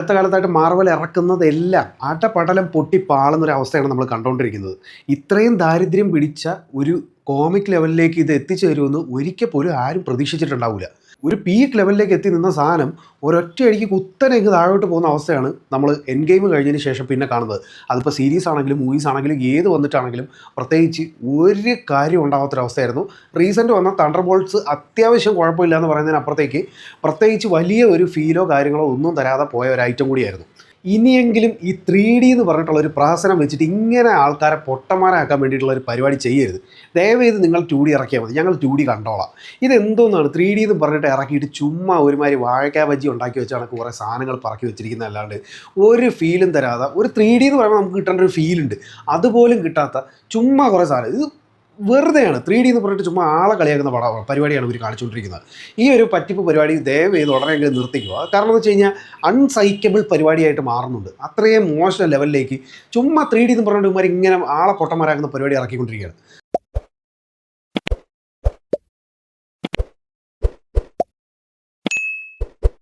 അടുത്ത കാലത്തായിട്ട് മാർവൽ ഇറക്കുന്നതെല്ലാം ആട്ടപ്പടലം പൊട്ടി പാളുന്നൊരു അവസ്ഥയാണ് നമ്മൾ കണ്ടുകൊണ്ടിരിക്കുന്നത് ഇത്രയും ദാരിദ്ര്യം പിടിച്ച ഒരു കോമിക് ലെവലിലേക്ക് ഇത് എത്തിച്ചേരുമെന്ന് ഒരിക്കൽ പോലും ആരും പ്രതീക്ഷിച്ചിട്ടുണ്ടാവില്ല ഒരു പീക്ക് ലെവലിലേക്ക് എത്തി നിന്ന സാധനം ഒരൊറ്റയടിക്ക് കുത്തനെ ഇങ്ങ് താഴോട്ട് പോകുന്ന അവസ്ഥയാണ് നമ്മൾ എൻ ഗെയിം കഴിഞ്ഞതിന് ശേഷം പിന്നെ കാണുന്നത്. അതിപ്പോൾ സീരീസ് ആണെങ്കിലും മൂവീസ് ആണെങ്കിലും ഏത് വന്നിട്ടാണെങ്കിലും പ്രത്യേകിച്ച് ഒരു കാര്യം ഉണ്ടാകാത്തൊരവസ്ഥയായിരുന്നു റീസെന്റ് വന്ന തണ്ടർ ബോൾട്സ് അത്യാവശ്യം കുഴപ്പമില്ല എന്ന് പറയുന്നതിനപ്പുറത്തേക്ക് പ്രത്യേകിച്ച് വലിയ ഒരു ഫീലോ കാര്യങ്ങളോ ഒന്നും തരാതെ പോയ ഒരു ഐറ്റം കൂടിയായിരുന്നു. ഇനിയെങ്കിലും ഈ ത്രീ ഡി എന്ന് പറഞ്ഞിട്ടുള്ള ഒരു പ്രാസനം വെച്ചിട്ട് ഇങ്ങനെ ആൾക്കാരെ പൊട്ടന്മാരാക്കാൻ വേണ്ടിയിട്ടുള്ള ഒരു പരിപാടി ചെയ്യരുത്. ദയവേത് നിങ്ങൾ ടു ഡി ഇറക്കിയാൽ മതി. ഞങ്ങൾ ടു ഡി കണ്ടോളാം. ഇതെന്തോന്നാണ്? ത്രീ ഡി എന്ന് പറഞ്ഞിട്ട് ഇറക്കിയിട്ട് ചുമ്മാ ഒരുമാതിരി വാഴക്കാ ബജ്ജി ഉണ്ടാക്കി വെച്ചാണ് കുറേ സാധനങ്ങൾ പറക്കി വെച്ചിരിക്കുന്നത് അല്ലാണ്ട് ഒരു ഫീലും തരാതെ. ഒരു ത്രീ ഡി എന്ന് പറയുമ്പോൾ നമുക്ക് കിട്ടേണ്ട ഒരു ഫീലുണ്ട് അതുപോലും കിട്ടാത്ത ചുമ്മാ കുറേ സാധനം. ഇത് വെറുതെയാണ്. ത്രീ ഡി എന്ന് പറഞ്ഞിട്ട് ചുമ്മാ ആളെ കളിയാക്കുന്ന പടം പരിപാടിയാണ് ഇവർ കാണിച്ചുകൊണ്ടിരിക്കുന്നത് ഈ ഒരു പറ്റിപ്പ് പരിപാടി ദയവ് ചെയ്ത് ഉടനെങ്കിലും നിർത്തിക്കുക കാരണം എന്ന് വെച്ച് കഴിഞ്ഞാൽ അൺസൈക്കബിൾ പരിപാടിയായിട്ട് മാറുന്നുണ്ട്. അത്രയും മോശം ലെവലിലേക്ക് ചുമ്മാ ത്രീ ഡി എന്ന് പറഞ്ഞിട്ട് ഇവർ ഇങ്ങനെ ആളെ പൊട്ടന്മാരാക്കുന്ന പരിപാടി ഇറക്കിക്കൊണ്ടിരിക്കുകയാണ്.